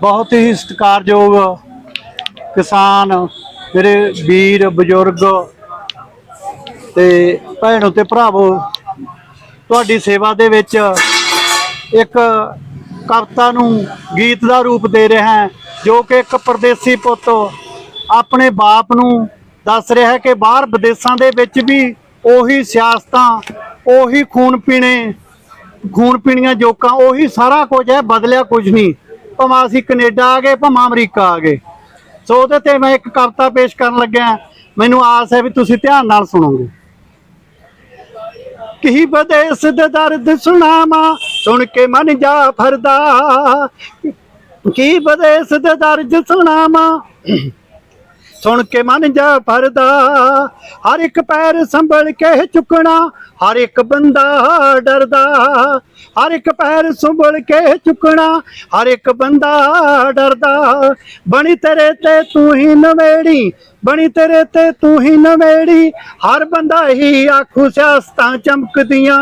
ਬਹੁਤ ਹੀ ਸਤਿਕਾਰਯੋਗ ਕਿਸਾਨ ਮੇਰੇ ਵੀਰ, ਬਜ਼ੁਰਗ ਤੇ ਭੈਣੋ ਤੇ ਭਰਾਵੋ, ਤੁਹਾਡੀ ਸੇਵਾ ਦੇ ਵਿੱਚ ਇੱਕ ਕਵਿਤਾ ਨੂੰ ਗੀਤ ਦਾ ਰੂਪ ਦੇ ਰਿਹਾ ਹੈ, ਜੋ ਕਿ ਇੱਕ ਪਰਦੇਸੀ ਪੁੱਤ ਆਪਣੇ ਬਾਪ ਨੂੰ ਦੱਸ ਰਿਹਾ ਹੈ ਕਿ ਬਾਹਰ ਵਿਦੇਸ਼ਾਂ ਦੇ ਵਿੱਚ ਵੀ ਉਹੀ ਸਿਆਸਤਾਂ, ਉਹੀ ਖੂਨ ਪੀਣੇ, ਖੂਨ ਪੀਣੀਆਂ ਜੋਕਾਂ, ਉਹੀ ਸਾਰਾ ਕੁਝ ਹੈ, ਬਦਲਿਆ ਕੁਝ ਨਹੀਂ। ਭਾਵੇਂ ਅਸੀਂ ਕੈਨੇਡਾ ਆ ਗਏ, ਭਾਵੇਂ ਅਮਰੀਕਾ ਆ ਗਏ। ਸੋ ਉਹਦੇ ਤੇ ਮੈਂ ਇੱਕ ਕਵਿਤਾ ਪੇਸ਼ ਕਰਨ ਲੱਗਿਆ। ਮੈਨੂੰ ਆਸ ਹੈ ਵੀ ਤੁਸੀਂ ਧਿਆਨ ਨਾਲ ਸੁਣੋਗੇ। ਕੀ ਬਦੇਸ ਦੇ ਦਰਦ ਸੁਣਾਵਾਂ, ਸੁਣ ਕੇ ਮਨ ਜਾ ਫਰਦਾ। ਕੀ ਬਦੇਸ ਦੇ ਦਰਦ ਸੁਣਾਵਾਂ। ਸੁਣ ਕੇ ਮਨ ਜਾ ਭਰਦਾ। ਹਰ ਇੱਕ ਪੈਰ ਸੰਭਲ ਕੇ ਚੁੱਕਣਾ, ਹਰ ਇੱਕ ਬੰਦਾ ਡਰਦਾ। ਹਰ ਇੱਕ ਪੈਰ ਸੰਭਲ ਕੇ ਚੁੱਕਣਾ, ਹਰ ਇੱਕ ਬੰਦਾ ਡਰਦਾ। ਬਣੀ ਤੇਰੇ ਤੇ ਤੂੰ ਹੀ ਨਵੇੜੀ, ਬਣੀ ਤੇਰੇ ਤੇ ਤੂੰ ਹੀ ਨਵੇੜੀ। ਹਰ ਬੰਦਾ ਹੀ ਆਖੂ, ਸਿਆਸਤਾਂ ਚਮਕਦੀਆਂ।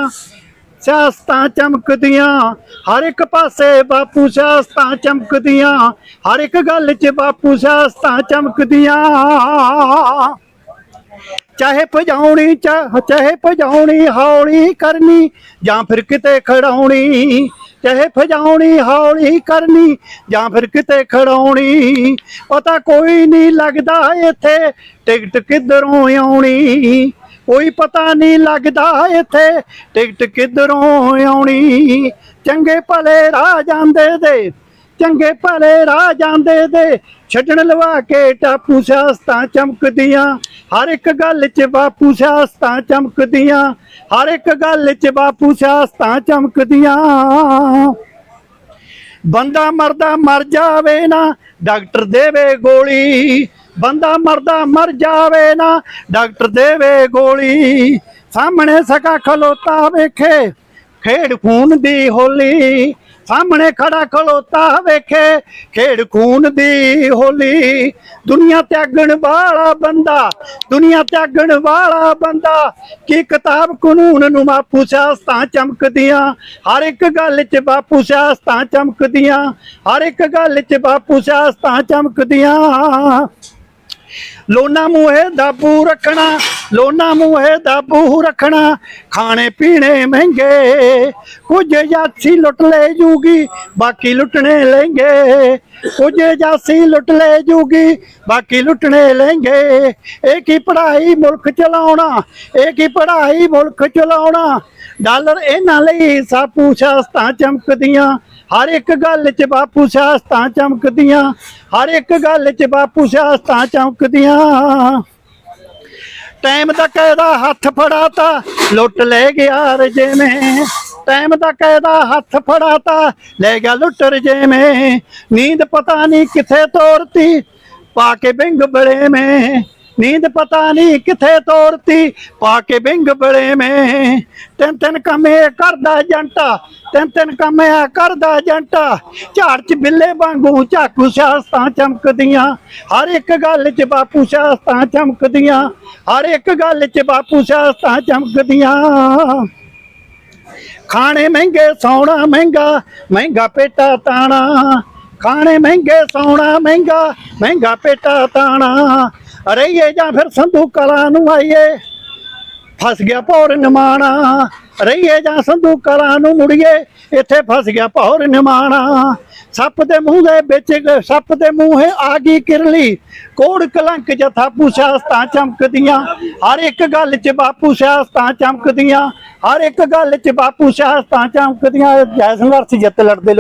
ਸਿਆਸਤਾਂ ਚਮਕਦੀਆਂ। ਹਰ ਇੱਕ ਪਾਸੇ ਬਾਪੂ ਸਿਆਸਤਾਂ ਚਮਕਦੀਆਂ। ਹਰ ਇੱਕ ਗੱਲ 'ਚ ਬਾਪੂ ਸਿਆਸਤਾਂ ਚਮਕਦੀਆਂ। ਚਾਹੇ ਭਜਾਉਣੀ ਚਾਹੇ ਭਜਾਉਣੀ, ਹੌਲੀ ਕਰਨੀ ਜਾਂ ਫਿਰ ਕਿਤੇ ਖੜਾਉਣੀ ਚਾਹੇ ਭਜਾਉਣੀ, ਹੌਲੀ ਕਰਨੀ ਜਾਂ ਫਿਰ ਕਿਤੇ ਖੜਾਉਣੀ ਪਤਾ ਕੋਈ ਨਹੀਂ ਲੱਗਦਾ ਇੱਥੇ, ਟਿਕਟ ਕਿੱਧਰੋਂ ਆਉਣੀ। ਕੋਈ ਪਤਾ ਨਹੀਂ ਲੱਗਦਾ ਇੱਥੇ। ਟਿਕਟ ਕਿੱਧਰੋਂ ਆਉਣੀ? ਚੰਗੇ ਭਲੇ ਰਾਹ ਜਾਂਦੇ ਦੇ, ਚੰਗੇ ਭਲੇ ਰਾਹ ਜਾਂਦੇ ਦੇ। ਛੱਡਣ ਲਵਾ ਕੇ ਟਾਪੂ ਸਿਆਸਤਾਂ ਚਮਕਦੀਆਂ। ਹਰ ਇੱਕ ਗੱਲ 'ਚ ਬਾਪੂ ਸਿਆਸਤਾਂ ਚਮਕਦੀਆਂ। ਹਰ ਇੱਕ ਗੱਲ 'ਚ ਬਾਪੂ ਸਿਆਸਤਾਂ ਚਮਕਦੀਆਂ। ਬੰਦਾ ਮਰਦਾ ਮਰ ਜਾਵੇ ਨਾ, ਡਾਕਟਰ ਦੇਵੇ ਗੋਲੀ। ਬੰਦਾ ਮਰਦਾ ਮਰ ਜਾਵੇ ਨਾ, ਡਾਕਟਰ ਦੇਵੇ ਗੋਲੀ। ਸਾਹਮਣੇ ਸਕਾ ਖਲੋਤਾ ਵੇਖੇ, ਖੇਡ ਖੂਨ ਦੀ ਹੋਲੀ। ਸਾਹਮਣੇ ਖੜਾ ਖਲੋਤਾ ਵੇਖੇ, ਖੇਡ ਖੂਨ ਦੀ ਹੋਲੀ। ਦੁਨੀਆ ਤਿਆਗਣ ਵਾਲਾ ਬੰਦਾ, ਦੁਨੀਆ ਤਿਆਗਣ ਵਾਲਾ ਬੰਦਾ। ਕੀ ਕਿਤਾਬ ਕਾਨੂੰਨ ਨੂੰ ਬਾਪੂ ਸਿਆਸਤਾਂ ਚਮਕਦੀਆਂ? ਹਰ ਇੱਕ ਗੱਲ 'ਚ ਬਾਪੂ ਸਿਆਸਤਾਂ ਚਮਕਦੀਆਂ। ਹਰ ਇੱਕ ਗੱਲ 'ਚ ਬਾਪੂ ਸਿਆਸਤਾਂ ਚਮਕਦੀਆਂ। ਲੋਨਾ ਮੂਹੇ ਦਾਬੂ ਰੱਖਣਾ। ਲੋਨਾ ਮੂਹੇ ਦਾਬੂ ਰੱਖਣਾ, ਖਾਣੇ ਪੀਣੇ ਮਹਿੰਗੇ। ਕੁਝ ਜਾਸੀ ਲੁੱਟ ਲੈ ਜੂਗੀ, ਬਾਕੀ ਲੁੱਟਣੇ ਲੈਂਗੇ। ਕੁਝ ਜਾਸੀ ਲੁੱਟ ਲੈ ਜੂਗੀ, ਬਾਕੀ ਲੁੱਟਣੇ ਲੈਂਗੇ। ਇਹ ਕੀ ਪੜਾਈ ਮੁਲਕ ਚਲਾਉਣਾ, ਇਹ ਕੀ ਪੜਾਈ ਮੁਲਕ ਚਲਾਉਣਾ? ਡਾਲਰ ਇਹਨਾਂ ਲਈ ਸਾਪੂ ਸਿਆਸਤਾਂ ਚਮਕਦੀਆਂ। ਹਰ ਇੱਕ ਗੱਲ 'ਚ ਬਾਪੂ ਸਿਆਸਤਾਂ ਚਮਕਦੀਆਂ। ਹਰ ਇੱਕ ਗੱਲ 'ਚ ਬਾਪੂ ਸਿਆਸਤਾਂ ਚਮਕਦੀਆਂ। ਟਾਈਮ ਦਾ ਕਾਇਦਾ ਹੱਥ ਫੜਾਤਾ? ਲੁੱਟ ਲੈ ਗਿਆ ਰਜੇਵੇਂ ਟਾਈਮ ਦਾ ਕਾਇਦਾ ਹੱਥ ਫੜਾਤਾ? ਲੈ ਗਿਆ ਲੁੱਟ ਰਜੇਵੇਂ ਨੀਂਦ ਪਤਾ ਨਹੀਂ ਕਿੱਥੇ ਤੋਰਤੀ। ਪਾ ਕੇ ਬਿੰਗ ਬੜੇ ਮੈਂ ਨੀਂਦ ਪਤਾ ਨਹੀਂ ਕਿੱਥੇ ਤੋਰਤੀ, ਪਾ ਕੇ ਬਿੰਗ ਬੜੇ ਮੈਂ। ਤਿੰਨ ਤਿੰਨ ਕੰਮੇ ਕਰਦਾ ਜੰਟਾ, ਤਿੰਨ ਤਿੰਨ ਕੰਮੇ ਕਰਦਾ ਜੰਟਾ। ਝਾੜ ਚ ਬਿੱਲੇ ਵਾਂਗੂ ਝਾਕੂ ਸਿਆਸਤਾਂ ਚਮਕਦੀਆਂ। ਹਰ ਇੱਕ ਗੱਲ 'ਚ ਬਾਪੂ ਸਿਆਸਤਾਂ ਚਮਕਦੀਆਂ। ਹਰ ਇੱਕ ਗੱਲ 'ਚ ਬਾਪੂ ਸਿਆਸਤਾਂ ਚਮਕਦੀਆਂ। ਖਾਣੇ ਮਹਿੰਗੇ, ਸੌਣਾ ਮਹਿੰਗਾ ਮਹਿੰਗਾ ਪੇਟਾ ਤਾਣਾ। ਖਾਣੇ ਮਹਿੰਗੇ, ਸੌਣਾ ਮਹਿੰਗਾ ਮਹਿੰਗਾ ਪੇਟਾ ਤਾਣਾ। ਰਹੀਏ ਜਾਂ ਫਿਰ ਸੰਧੂ ਕਲਾ ਨੂੰ ਆਈਏ? ਫਸ ਗਿਆ ਭੌਰ ਨਿਮਾਣਾ, ਰਹੀਏ ਜਾਂ ਸੰਧੂ ਕਲਾ ਨੂੰ ਮੁੜੀਏ? ਇੱਥੇ ਫਸ ਗਿਆ ਭੌਰ ਨਿਮਾਣਾ, ਸੱਪ ਦੇ ਮੂੰਹ ਦੇ ਵਿੱਚ ਸੱਪ ਦੇ ਮੂੰਹੇ ਆ ਗਈ ਕਿਰਲੀ। ਕੋੜ ਕਲੰਕ ਜਥਾ ਸਿਆਸਤਾਂ ਚਮਕਦੀਆਂ। ਹਰ ਇੱਕ ਗੱਲ 'ਚ ਬਾਪੂ ਸਿਆਸਤਾਂ ਚਮਕਦੀਆਂ। ਹਰ ਇੱਕ ਗੱਲ 'ਚ ਬਾਪੂ ਸਿਆਸਤਾਂ ਚਮਕਦੀਆਂ। ਜੈ ਸੰਘਰਸ਼ ਜਿੱਤ ਲੜਦੇ